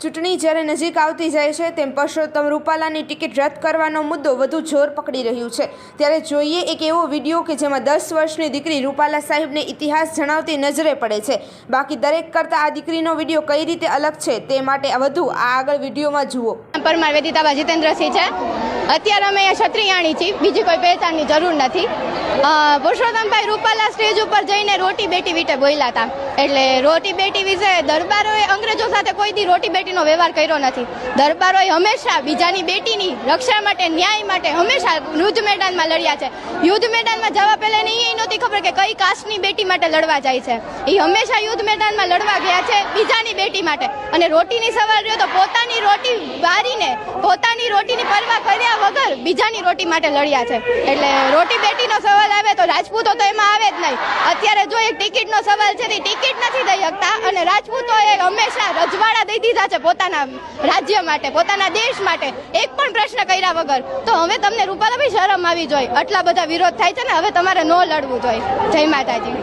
ચૂંટણી જ્યારે નજીક આવતી જાય છે, તેમ પરસોત્તમ રૂપાલાની ટિકિટ રદ કરવાનો મુદ્દો વધુ જોર પકડી રહ્યું છે. ત્યારે જોઈએ એક એવો વીડિયો કે જેમાં દસ વર્ષની દીકરી રૂપાલા સાહેબને ઇતિહાસ જણાવતી નજરે પડે છે. બાકી દરેક કરતાં આ દીકરીનો વીડિયો કઈ રીતે અલગ છે, તે માટે વધુ આ આગળ વિડીયોમાં જુઓ. પરમાર વેદિતાબા જીતેન્દ્રસિંહ છે. અત્યારે અમે અહીંયા ક્ષત્રિયાણી છીએ. બીજી કોઈ પહેચાનની જરૂર નથી. પુરુષોત્તમભાઈ રૂપાલા સ્ટેજ ઉપર જઈને રોટી બેટી વિટે બોલ્યા હતા. એટલે રોટી બેટી વિશે દરબારોએ અંગ્રેજો સાથે કોઈ દી રોટી બેટીનો વ્યવહાર કર્યો નથી. દરબારોએ હંમેશા બીજાની બેટીની રક્ષા માટે, ન્યાય માટે હંમેશા યુદ્ધ મેદાનમાં લડ્યા છે. યુદ્ધ મેદાનમાં જવા પહેલા એને એ નહોતી ખબર કે કઈ કાસ્ટની બેટી માટે લડવા જાય છે. એ હંમેશા યુદ્ધ મેદાનમાં લડવા ગયા છે બીજાની બેટી માટે. અને રોટીની સવાલ રહ્યો તો પોતાની રોટી વારીને પોતાની રોટીની પરવા કર્યા વગર બીજાની રોટી માટે લડ્યા છે. એટલે રોટી બેટીનો સવાલ આવે તો રાજપૂતો તો એમાં આવે જ નહીં. અત્યારે જો એક ટિકિટનો સવાલ છે તે ટિકિટ નથી દઈ શકતા અને રાજપૂતોએ હંમેશા રજવાડા દઈ દીધા છે પોતાના રાજ્ય માટે, પોતાના દેશ માટે. એક પણ પ્રશ્ન કર્યા વગર તો હવે તમને રૂપાલાભાઈ શરમ આવી જોઈએ આટલા બધા વિરોધ થાય છે ને હવે તમારે ન લડવું જોઈએ જય માતાજી.